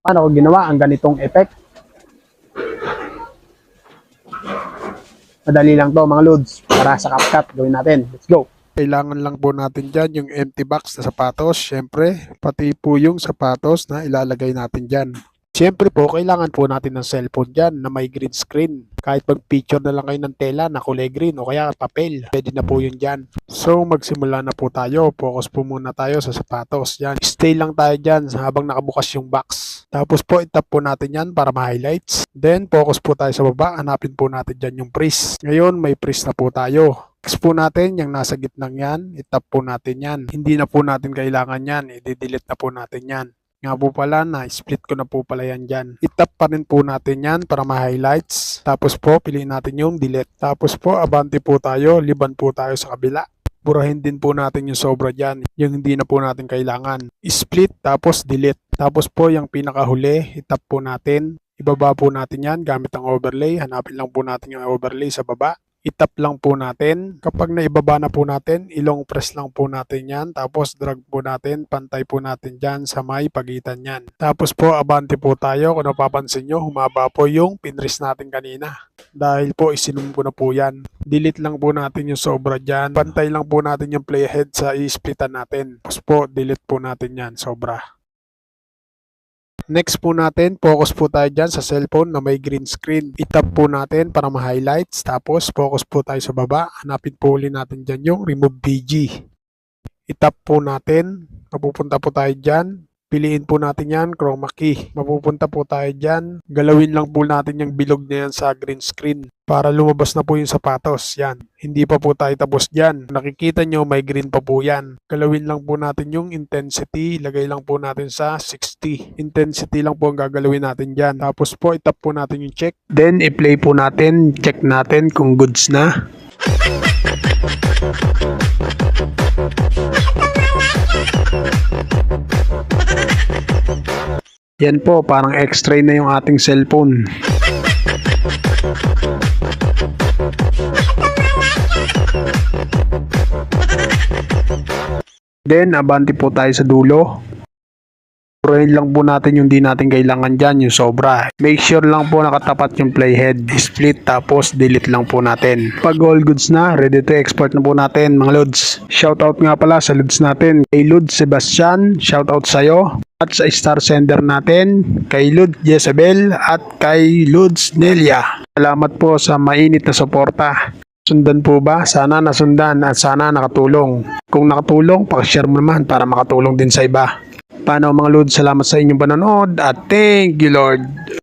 Paano ko ginawa ang ganitong effect? Madali lang to mga lods. Para sa CapCut, gawin natin. Let's go. Kailangan lang po natin dyan yung empty box na sapatos. Siyempre, pati po yung sapatos na ilalagay natin dyan. Siyempre po, kailangan po natin ng cellphone dyan na may green screen. Kahit mag-picture na lang kayo ng tela na kulay green o kaya papel, pwede na po yun dyan. So, magsimula na po tayo. Focus po muna tayo sa sapatos. Yan. Stay lang tayo dyan habang nakabukas yung box. Tapos po, itap po natin yan para ma-highlights. Then, focus po tayo sa baba. Hanapin po natin dyan yung freeze. Ngayon, may freeze na po tayo. Next po natin, yung nasa gitnang yan, itap po natin yan. Hindi na po natin kailangan yan, i-delete na po natin yan. Nga po pala, na-split ko na po pala yan dyan. Itap pa rin po natin yan para ma-highlights. Tapos po, piliin natin yung delete. Tapos po, abante po tayo, liban po tayo sa kabila. Burahin din po natin yung sobra dyan, yung hindi na po natin kailangan. Split, tapos delete. Tapos po, yung pinakahuli, itap po natin. Ibaba po natin yan gamit ang overlay. Hanapin lang po natin yung overlay sa baba itap lang po natin. Kapag naibaba na po natin, ilong press lang po natin yan. Tapos drag po natin, pantay po natin dyan sa may pagitan yan. Tapos po, abante po tayo. Kung napapansin nyo, humaba po yung pinris natin kanina. Dahil po, isinum ko na po yan. Delete lang po natin yung sobra dyan. Pantay lang po natin yung playhead sa i-splitan natin. Tapos po, delete po natin yan, sobra. Next po natin, focus po tayo dyan sa cellphone na may green screen. Itap po natin para ma-highlights. Tapos, focus po tayo sa baba. Hanapin po ulit natin dyan yung remove BG. Itap po natin. Mapupunta po tayo dyan. Piliin po natin yan, chroma key. Mapupunta po tayo dyan. Galawin lang po natin yung bilog na yan sa green screen para lumabas na po yung sapatos. Yan. Hindi pa po tayo tapos dyan. Nakikita nyo may green pa po yan. Galawin lang po natin yung intensity. Lagay lang po natin sa 60. Intensity lang po ang gagalawin natin dyan. Tapos po itap po natin yung check. Then i-play po natin. Check natin kung goods na. Yan po, parang x-ray na yung ating cellphone. Then, abante po tayo sa dulo. Purahin lang po natin yung di natin kailangan dyan, yung sobra. Make sure lang po nakatapat yung playhead. Split tapos delete lang po natin. Pag all goods na, ready to export na po natin mga lods. Shoutout nga pala sa lods natin. Kay Lods Sebastian, shoutout sa'yo. At sa star sender natin, kay Lods Jezebel at kay Lods Nelia. Salamat po sa mainit na suporta. Sundan po ba? Sana nasundan at sana nakatulong. Kung nakatulong, pakishare mo naman para makatulong din sa iba. Paano mga Lord, salamat sa inyong panonood at thank you Lord.